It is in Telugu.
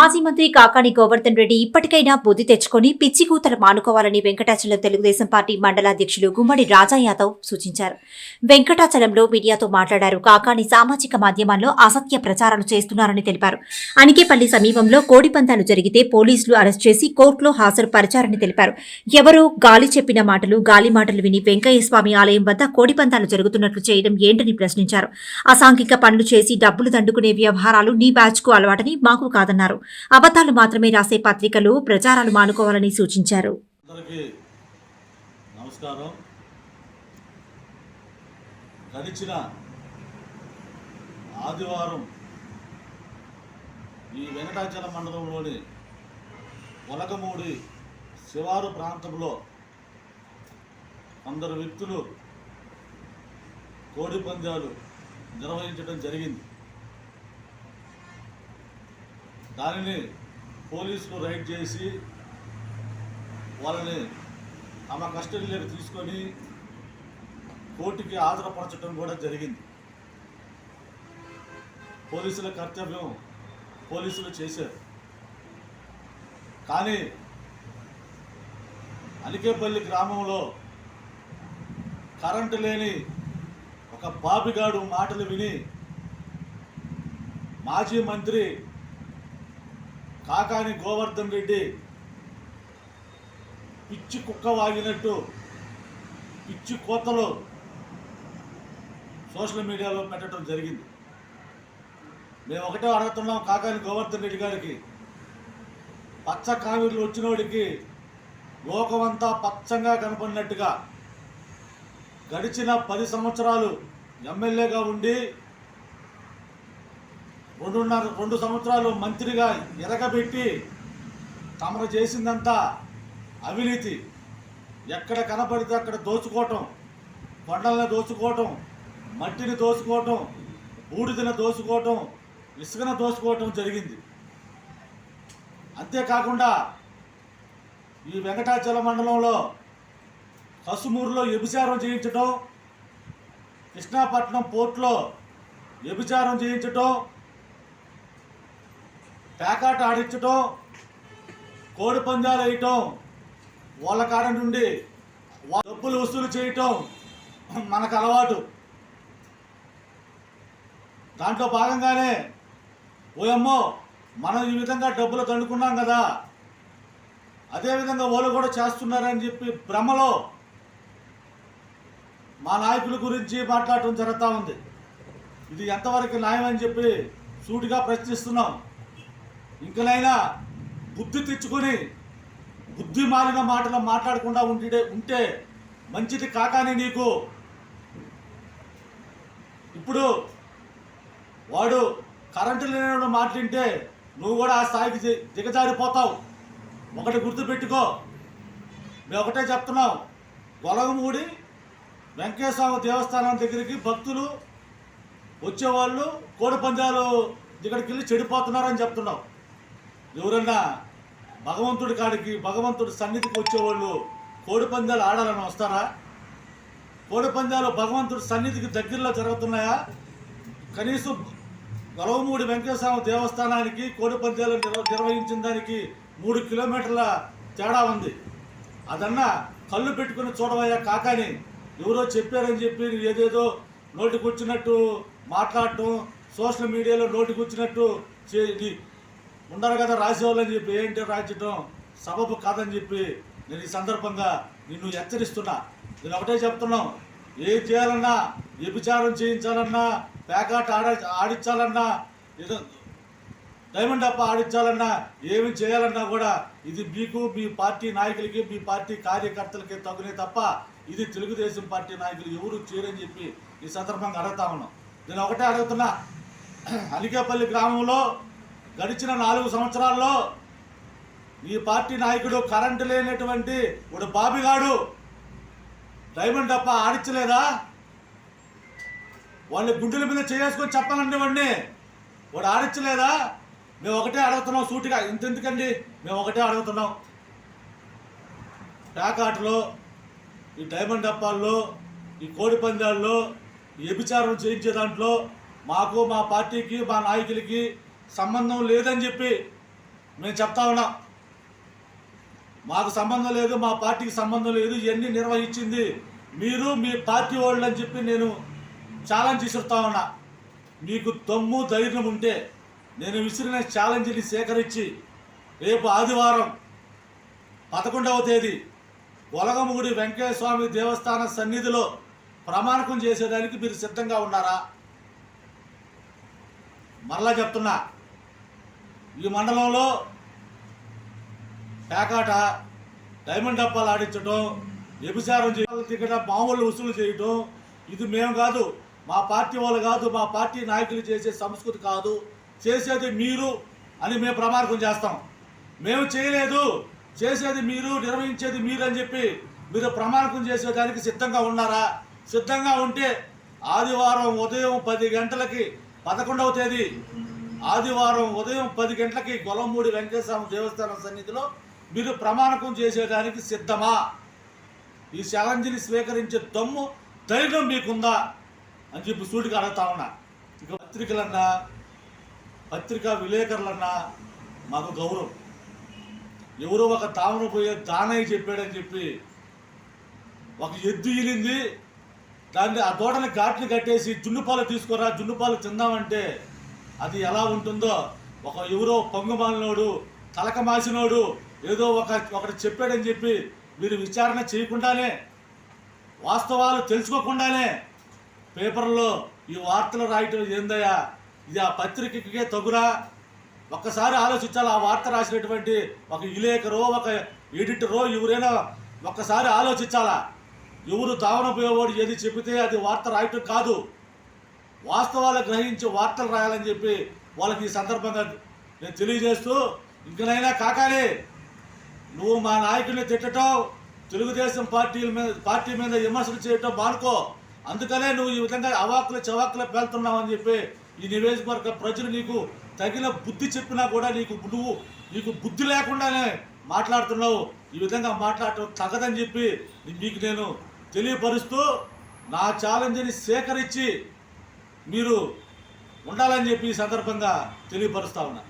మాజీ మంత్రి కాకాని గోవర్ధన్ రెడ్డి ఇప్పటికైనా బుద్ధి తెచ్చుకొని పిచ్చి కూతలు మానుకోవాలని వెంకటాచలం తెలుగుదేశం పార్టీ మండలాధ్యక్షులు గుమ్మడి రాజా యాదవ్ సూచించారు. వెంకటాచలంలో మీడియాతో మాట్లాడారు. కాకాని సామాజిక మాధ్యమాల్లో అసత్య ప్రచారాలు చేస్తున్నారని తెలిపారు. అనికేపల్లి సమీపంలో కోడిపందాలు జరిగితే పోలీసులు అరెస్ట్ చేసి కోర్టులో హాజరుపరిచారని తెలిపారు. ఎవరో గాలి చెప్పిన మాటలు గాలి మాటలు విని వెంకయ్య స్వామి ఆలయం వద్ద కోడిపందాలు జరుగుతున్నట్లు చేయడం ఏంటని ప్రశ్నించారు. అసాంఘిక పనులు చేసి డబ్బులు దండుకునే వ్యవహారాలు నీ బ్యాచ్కు అలవాటని మాకు కాదన్నారు. అబద్ధాలు మాత్రమే రాసే పత్రికలు ప్రచారాలు మానుకోవాలని సూచించారు. నమస్కారం. గడిచిన ఆదివారం ఈ వెంకటాచల మండలంలోని ఒలగమూడి శివారు ప్రాంతంలో కొందరు వ్యక్తులు కోడి పందాలు నిర్వహించడం జరిగింది. దానిని పోలీసులు రైడ్ చేసి వాళ్ళని తమ కస్టడీలోకి తీసుకొని కోర్టుకి ఆధారపరచడం కూడా జరిగింది. పోలీసుల కర్తవ్యం పోలీసులు చేశారు. కానీ అలికేపల్లి గ్రామంలో కరెంటు లేని ఒక బాబిగాడు మాటలు విని మాజీ మంత్రి కాకాని గోవర్ధన్ రెడ్డి పిచ్చి కుక్క వాగినట్టు పిచ్చి కోతలు సోషల్ మీడియాలో పెట్టడం జరిగింది. మేము ఒకటే అడుగుతున్నాం కాకాని గోవర్ధన్ రెడ్డి గారికి. పచ్చ కావిర్లు వచ్చినోడికి లోకమంతా పచ్చంగా కనపడినట్టుగా గడిచిన పది సంవత్సరాలు ఎమ్మెల్యేగా ఉండి రెండున్నర రెండు సంవత్సరాలు మంత్రిగా ఎరగబెట్టి తమరు చేసిందంతా అవినీతి. ఎక్కడ కనపడితే అక్కడ దోచుకోవటం కొండలను దోచుకోవటం మట్టిని దోచుకోవటం బూడిదని దోచుకోవటం ఇసుకను దోచుకోవటం జరిగింది. అంతేకాకుండా ఈ వెంకటాచల మండలంలో కసుమూరులో వ్యభిచారం చేయించటం కృష్ణాపట్నం పోర్టులో వ్యభిచారం చేయించటం పేకాట ఆడించటం కోడి పందాలు వేయటం వాళ్ళ కాడ నుండి డబ్బులు వసూలు చేయటం మనకు అలవాటు. దాంట్లో భాగంగానే ఓయమ్మో మనం ఈ విధంగా డబ్బులు దండుకున్నాం కదా. అదేవిధంగా వాళ్ళు కూడా చేస్తున్నారని చెప్పి భ్రమలో మా నాయకుల గురించి మాట్లాడటం జరుగుతూ ఉంది. ఇది ఎంతవరకు న్యాయం అని చెప్పి సూటిగా ప్రశ్నిస్తున్నాం. ఇంకనైనా బుద్ధి తెచ్చుకొని బుద్ధి మారిన మాటలు మాట్లాడకుండా ఉంటే ఉంటే మంచిది కాకానే నీకు. ఇప్పుడు వాడు కరెంటు లేని మాట్లాడితే నువ్వు కూడా ఆ స్థాయికి దిగజారిపోతావు. ఒకటి గుర్తుపెట్టుకో. మేము ఒకటే చెప్తున్నాం. గొలగమూడి వెంకటేశ్వర దేవస్థానం దగ్గరికి భక్తులు వచ్చేవాళ్ళు కోడి పందాలు ఇక్కడికి వెళ్ళి చెడిపోతున్నారని చెప్తున్నాం. ఎవరన్నా భగవంతుడి కాడికి భగవంతుడి సన్నిధికి వచ్చేవాళ్ళు కోడి పందాలు ఆడాలని వస్తారా? కోడి పందాలు భగవంతుడి సన్నిధికి దగ్గరలో జరుగుతున్నాయా? కనీసం గొలవమూడి వెంకటేశ్వర దేవస్థానానికి కోడి పందాలు నిర్వహించిన దానికి మూడు కిలోమీటర్ల తేడా ఉంది. అదన్నా కళ్ళు పెట్టుకుని చూడవయ్యా కాకాని ఎవరో చెప్పారని చెప్పి ఏదేదో నోటికి వచ్చినట్టు మాట్లాడటం సోషల్ మీడియాలో నోటికి వచ్చినట్టు చే ఉండరు కదా రాసేవాళ్ళని చెప్పి ఏంటి రాయించడం సబబు కాదని చెప్పి నేను ఈ సందర్భంగా నిన్ను హెచ్చరిస్తున్నా. నేను ఒకటే చెప్తున్నాం ఏం చేయాలన్నా వ్యభిచారం చేయించాలన్నా పేకాట ఆడ ఆడించాలన్నా ఏదో డైమండ్ అప్ప ఆడించాలన్నా ఏమి చేయాలన్నా కూడా ఇది మీకు మీ పార్టీ నాయకులకి మీ పార్టీ కార్యకర్తలకి తగునే తప్ప ఇది తెలుగుదేశం పార్టీ నాయకులు ఎవరు చేయరని చెప్పి ఈ సందర్భంగా అడుగుతా ఉన్నాం. నేను ఒకటే అడుగుతున్నా అలికేపల్లి గ్రామంలో గడిచిన నాలుగు సంవత్సరాల్లో ఈ పార్టీ నాయకుడు కరెంటు లేనటువంటి ఇప్పుడు బాబిగాడు డైమండ్ అప్ప ఆడించలేదా? వాళ్ళ గుండెల మీద చేసుకొని చెప్పాలండి వాడిని వాడు ఆడించలేదా? మేము ఒకటే అడుగుతున్నాం సూటిగా ఇంతెందుకండి? మేము ఒకటే అడుగుతున్నాం. టాకాటలో ఈ డైమండ్ డప్పాల్లో ఈ కోడి పందాల్లో ఈ వ్యభిచారం చేయించే దాంట్లో మాకు మా పార్టీకి మా నాయకులకి సంబంధం లేదని చెప్పి మేము చెప్తా ఉన్నాం. మాకు సంబంధం లేదు మా పార్టీకి సంబంధం లేదు ఇవన్నీ నిర్వహించింది మీరు మీ పార్టీ వాళ్ళు అని చెప్పి నేను ఛాలెంజ్ విసురుతా ఉన్నా. మీకు దమ్ము ధైర్యం ఉంటే నేను విసిరిన ఛాలెంజ్ని సేకరించి రేపు ఆదివారం పదకొండవ తేదీ ఒలగముగుడి వెంకయ్య స్వామి దేవస్థాన సన్నిధిలో ప్రమాణకం చేసేదానికి మీరు సిద్ధంగా ఉన్నారా? మరలా చెప్తున్నా. ఈ మండలంలో పేకాట డైమండ్ డబ్బాలు ఆడించడం వ్యభిచారం చేయడం మామూలు వసూలు చేయటం ఇది మేము కాదు మా పార్టీ వాళ్ళు కాదు మా పార్టీ నాయకులు చేసే సంస్కృతి కాదు చేసేది మీరు అని మేము ప్రమాణకం చేస్తాం. మేము చేయలేదు చేసేది మీరు నిర్వహించేది మీరు అని చెప్పి మీరు ప్రమాణకం చేసేదానికి సిద్ధంగా ఉన్నారా? సిద్ధంగా ఉంటే ఆదివారం ఉదయం పది గంటలకి పదకొండవ తేదీ ఆదివారం ఉదయం పది గంటలకి గొలంమూడి వెంకటేశ్వర దేవస్థానం సన్నిధిలో మీరు ప్రమాణకం చేసేదానికి సిద్ధమా? ఈ ఛాలెంజ్ని స్వీకరించే దమ్ము ధైర్యం మీకుందా? అని చెప్పి సూటిగా అడుగుతా ఉన్నా. ఇక పత్రికలన్నా పత్రికా విలేకరులన్నా మాకు గౌరవం. ఎవరో ఒక తామర పోయే దానయ్య చెప్పాడని చెప్పి ఒక ఎద్దు ఈలింది దాన్ని ఆ దూడని ఘాట్లు కట్టేసి జున్నుపాలు తీసుకురా జున్నుపాలు తిందామంటే అది ఎలా ఉంటుందో ఒక ఎవరో పొంగమాలినోడు తలక మాసినోడు ఏదో ఒక ఒకటి చెప్పాడని చెప్పి మీరు విచారణ చేయకుండానే వాస్తవాలు తెలుసుకోకుండానే పేపర్లో ఈ వార్తలు రాయటం ఏందయ్యా? ఇది ఆ పత్రికకే తగురా? ఒక్కసారి ఆలోచించాలి ఆ వార్త రాసినటువంటి ఒక విలేకరో ఒక ఎడిటరో ఎవరైనా ఒక్కసారి ఆలోచించాలా? ఎవరు దావన పోయేవాడు ఏది చెబితే అది వార్త రాయటం కాదు. వాస్తవాలు గ్రహించి వార్తలు రాయాలని చెప్పి వాళ్ళకి ఈ సందర్భంగా నేను తెలియజేస్తూ ఇంకనైనా కాకాలి నువ్వు మా నాయకుడిని తిట్టడం తెలుగుదేశం పార్టీ మీద పార్టీ మీద విమర్శలు చేయటం మానుకో. అందుకనే నువ్వు ఈ విధంగా అవాకులు చవాకులు పేలుతున్నావు అని చెప్పి ఈ నియోజకవర్గ ప్రజలు నీకు తగిన బుద్ధి చెప్పినా కూడా నీకు నువ్వు నీకు బుద్ధి లేకుండానే మాట్లాడుతున్నావు. ఈ విధంగా మాట్లాడటం తగదని చెప్పి మీకు నేను తెలియపరుస్తూ నా ఛాలెంజ్ని సేకరించి మీరు ఉండాలని చెప్పి ఈ సందర్భంగా తెలియపరుస్తా ఉన్నా.